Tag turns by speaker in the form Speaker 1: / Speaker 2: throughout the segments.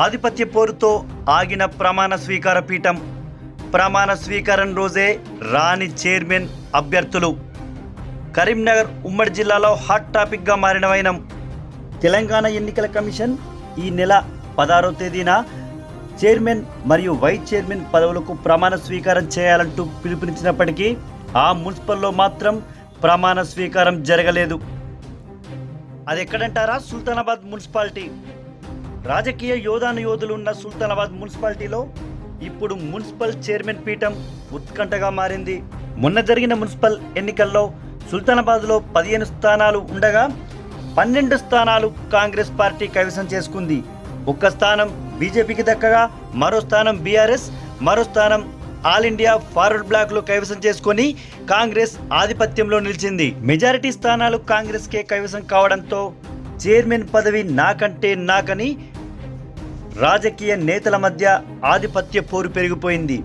Speaker 1: ఆధిపత్య పోరుతో ఆగిన ప్రమాణ స్వీకార పీఠం ప్రమాణ స్వీకారం రోజే రాని చైర్మన్ అభ్యర్థులు. కరీంనగర్ ఉమ్మడి జిల్లాలో హాట్ టాపిక్గా మారిన వైనం. తెలంగాణ ఎన్నికల కమిషన్ ఈ నెల పదహారో తేదీన చైర్మన్ మరియు వైస్ చైర్మన్ పదవులకు ప్రమాణ స్వీకారం చేయాలంటూ పిలుపునిచ్చినప్పటికీ ఆ మున్సిపల్లో మాత్రం ప్రమాణ స్వీకారం జరగలేదు. అది ఎక్కడంటారా సుల్తానాబాద్ మున్సిపాలిటీ. రాజకీయ యోధాను యోధులు ఉన్న సుల్తానాబాద్ మున్సిపాలిటీలో ఇప్పుడు మున్సిపల్ చైర్మన్ పీఠం ఉత్కంఠగా మారింది. మొన్న జరిగిన మున్సిపల్ ఎన్నికల్లో సుల్తానాబాద్లో పదిహేను స్థానాలు ఉండగా పన్నెండు స్థానాలు కాంగ్రెస్ పార్టీ కైవసం చేసుకుంది. ఒక్క స్థానం బీజేపీకి దక్కగా మరో స్థానం బీఆర్ఎస్ మరో స్థానం ఆల్ ఇండియా ఫార్వర్డ్ బ్లాక్లో కైవసం చేసుకొని కాంగ్రెస్ ఆధిపత్యంలో నిలిచింది. మెజారిటీ స్థానాలు కాంగ్రెస్ కే కైవసం కావడంతో చైర్మన్ పదవి నాకంటే నాకని రాజకీయ నేతల మధ్య ఆధిపత్య పోరు పెరిగిపోయింది.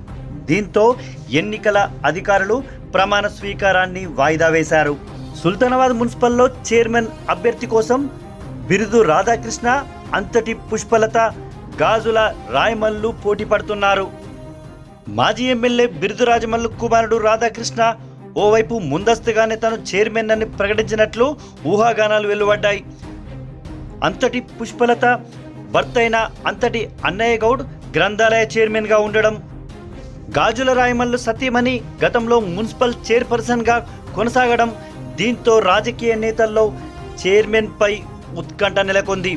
Speaker 1: దీంతో ఎన్నికల అధికారులు ప్రమాణ స్వీకారాన్ని వాయిదా వేశారు. సుల్తానాబాద్ మున్సిపల్లో చైర్మన్ అభ్యర్థి కోసం బిరుదు రాధాకృష్ణ అంతటి పుష్పలత గాజుల రాయమల్లు పోటీ పడుతున్నారు. మాజీ ఎమ్మెల్యే బిరుదు రాజమల్లు కుమారుడు రాధాకృష్ణ ఓవైపు ముందస్తుగానే తను చైర్మన్ అని ప్రకటించినట్లు ఊహాగానాలు వెలువడ్డాయి. అంతటి పుష్పలత భర్త అయిన అంతటి అన్నయ్య గౌడ్ గ్రంథాలయ చైర్మన్గా ఉండడం గాజుల రాయమల్లు సతీమణి గతంలో మున్సిపల్ చైర్పర్సన్గా కొనసాగడం దీంతో రాజకీయ నేతల్లో చైర్మన్పై ఉత్కంఠ నెలకొంది.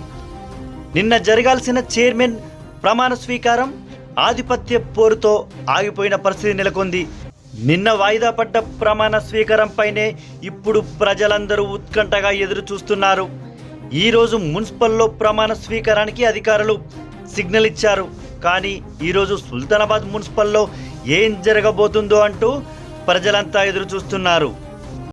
Speaker 1: నిన్న జరగాల్సిన చైర్మన్ ప్రమాణ స్వీకారం ఆధిపత్య పోరుతో ఆగిపోయిన పరిస్థితి నెలకొంది. నిన్న వాయిదా పడ్డ ప్రమాణ స్వీకారంపైనే ఇప్పుడు ప్రజలందరూ ఉత్కంఠగా ఎదురు చూస్తున్నారు ఈరోజు మున్సిపల్లో ప్రమాణ స్వీకారానికి అధికారులు సిగ్నల్ ఇచ్చారు. కానీ ఈరోజు సుల్తానాబాద్ మున్సిపల్లో ఏం జరగబోతుందో అంటూ ప్రజలంతా ఎదురు చూస్తున్నారు